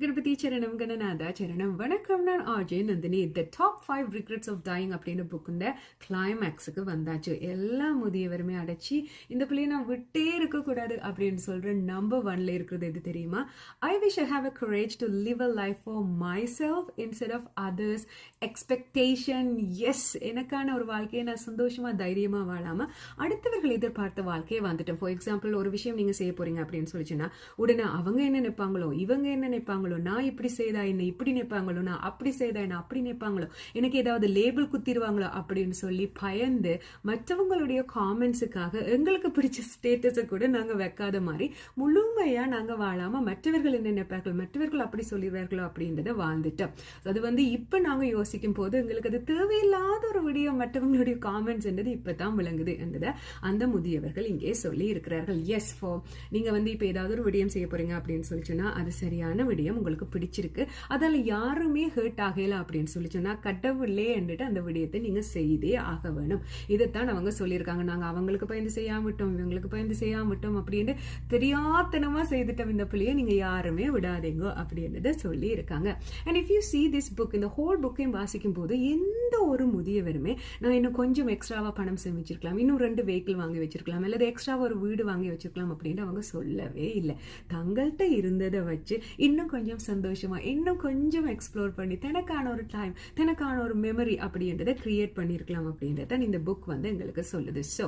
கணபதி சரணம் கணநாதா சரணம். வணக்கம். நான் RJ Nandini. The top five regrets of dying அப்படின்னு புக்குண்ட கிளைமேக்ஸுக்கு வந்தாச்சு. எல்லா முதியவருமே அடைச்சி இந்த பிள்ளையை நான் விட்டே இருக்கக்கூடாது அப்படின்னு சொல்ற நம்பர் ஒன்ல இருக்கிறது எது தெரியுமா? I wish I have a courage to live a life for myself instead of others expectations எனக்கான ஒரு வாழ்க்கையை நான் சந்தோஷமா தைரியமா வாழாம அடுத்தவர்கள் எதிர்பார்த்த வாழ்க்கையை வந்துட்டேன் ஃபார் எக்ஸாம்பிள் ஒரு விஷயம் நீங்க செய்ய போறீங்க அப்படின்னு சொல்லிச்சுன்னா உடனே அவங்க என்ன நினைப்பாங்களோ இவங்க என்ன நினைப்பாங்களோ? நான் இப்படி செய்தா என்ன? இப்படி நினைப்பாங்களோ? நான் அப்படி செய்தா என்ன? அப்படி நினைப்பாங்களோ? எனக்கு ஏதாவது லேபிள் குத்திடுவாங்களோ அப்படின்னு சொல்லி பயந்து மற்றவங்களுடைய காமெண்ட்ஸுக்காக எங்களுக்கு பிடிச்ச ஸ்டேட்டஸை கூட நாங்கள் வைக்காத மாதிரி முழுமையாக நாங்கள் வாழாமல் மற்றவர்கள் என்ன நினைப்பார்கள்? மற்றவர்கள் அப்படி சொல்லிடுவார்களோ அப்படின்றத வாழ்ந்துட்டோம். அது வந்து இப்போ நாங்கள் யோசிக்கும் போது எங்களுக்கு அது தேவையில்லாத ஒரு விடியம். மற்றவங்களுடைய காமெண்ட்ஸ் என்றது இப்பதான் விளங்குது என்றதை அந்த முதியவர்கள் இங்கே சொல்லி இருக்கிறார்கள் எஸ் ஃபோ நீங்கள் வந்து இப்போ ஏதாவது ஒரு விடியம் செய்ய போறீங்க அப்படின்னு சொல்லி சொன்னால் அது சரியான விடியம் உங்களுக்கு பிடிச்சிருக்கு. அதில் யாருமே ஹர்ட் ஆகல அப்படின்னு சொல்லி சொன்னா கடவுளே என்று அந்த விடயத்தை நீங்க செய்தே ஆக வேணும். இதைத்தான் அவங்க சொல்லியிருக்காங்க. நாங்க அவங்களுக்கு பயந்து செய்யாமட்டோம் இவங்களுக்கு பயந்து செய்யாமட்டோம் அப்படின்ட்டு அப்படின்னு தெரியாத்தனமா செய்துட்டோம் இந்த பிள்ளையை. நீங்க யாருமே விடாதீங்க அப்படின்றத சொல்லி இருக்காங்க and if you see this book இந்த ஹோல் புக்கையும் வாசிக்கும் போது எந்த ஒரு முதியவருமே நான் இன்னும் கொஞ்சம் எக்ஸ்ட்ராவா பணம் சேமிச்சிருக்கலாம் இன்னும் ரெண்டு வெஹிக்கிள் வாங்கி வச்சிருக்கலாம் அல்லது எக்ஸ்ட்ரா ஒரு வீடு வாங்கி வச்சிருக்கலாம் அப்படின்னு அவங்க சொல்லவே இல்லை. தங்கள்கிட்ட இருந்ததை வச்சு இன்னும் கொஞ்சம் கொஞ்சம் சந்தோஷமா இன்னும் கொஞ்சம் எக்ஸ்ப்ளோர் பண்ணி தனக்கான ஒரு டைம் தனக்கான ஒரு மெமரி அப்படின்றத கிரியேட் பண்ணியிருக்கலாம் அப்படின்றத இந்த புக் வந்து எங்களுக்கு சொல்லுது. So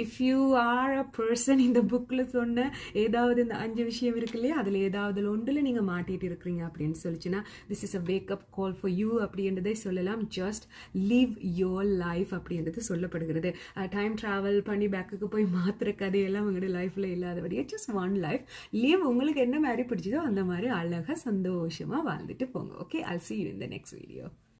if you are a person இந்த புக்கில் சொன்ன ஏதாவது இந்த அஞ்சு விஷயம் இருக்கு இல்லையா? அதில் ஏதாவது ஒன்றில் நீங்கள் மாட்டிட்டு இருக்கிறீங்க அப்படின்னு சொல்லிச்சுன்னா this is a wake up call for you அப்படின்றதை சொல்லலாம். ஜஸ்ட் லிவ் யோர் லைஃப் அப்படின்றது சொல்லப்படுகிறது. டைம் ட்ராவல் பண்ணி பேக்குக்கு போய் மாத்திர கதையெல்லாம் உங்களோட லைஃப்பில் இல்லாதபடியே ஜஸ்ட் ஒன் லைஃப் லீவ் உங்களுக்கு என்ன மாதிரி பிடிச்சதோ அந்த மாதிரி அழகாக அழகாக சந்தோஷமாக வாழ்ந்துட்டு போங்க ஓகே அல் சி யூ இந்த நெக்ஸ்ட் வீடியோ